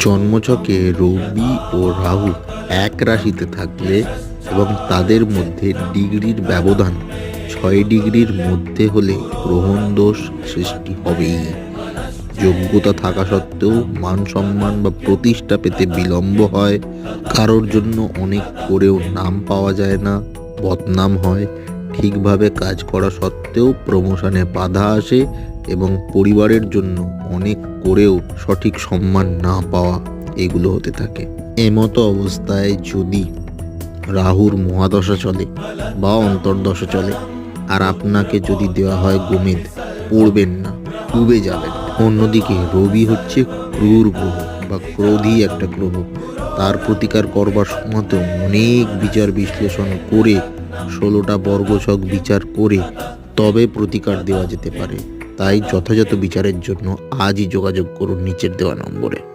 জন্মছকে রবি ও রাহু এক রাশিতে থাকলে এবং তাদের মধ্যে ডিগ্রির ব্যবধান ছয় ডিগ্রির মধ্যে হলে গ্রহণ দোষ সৃষ্টি হবেই। যোগ্যতা থাকা সত্ত্বেও মান সম্মান বা প্রতিষ্ঠা পেতে বিলম্ব হয়, কারোর জন্য অনেক করেও নাম পাওয়া যায় না, বদনাম হয়। ঠিকভাবে কাজ করা সত্ত্বেও প্রমোশনে বাধা আসে এবং পরিবারের জন্য অনেক করেও সঠিক সম্মান না পাওয়া এগুলো হতে থাকে। এমতো অবস্থায় যদি রাহুর মহাদশা চলে বা অন্তর্দশা চলে, আর আপনাকে যদি দেওয়া হয় গোমেদ, পড়বেন না, ডুবে যাবেন। অন্যদিকে রবি হচ্ছে ক্রূর গ্রহ বা ক্রোধী একটা গ্রহ। তার প্রতিকার করবার সময়তেও অনেক বিচার বিশ্লেষণ করে, ষোলোটা বর্গছক বিচার করে তবে প্রতিকার দেওয়া যেতে পারে। তাই যথাযথ বিচারের জন্য আজই যোগাযোগ করুন নিচের দেওয়া নম্বরে।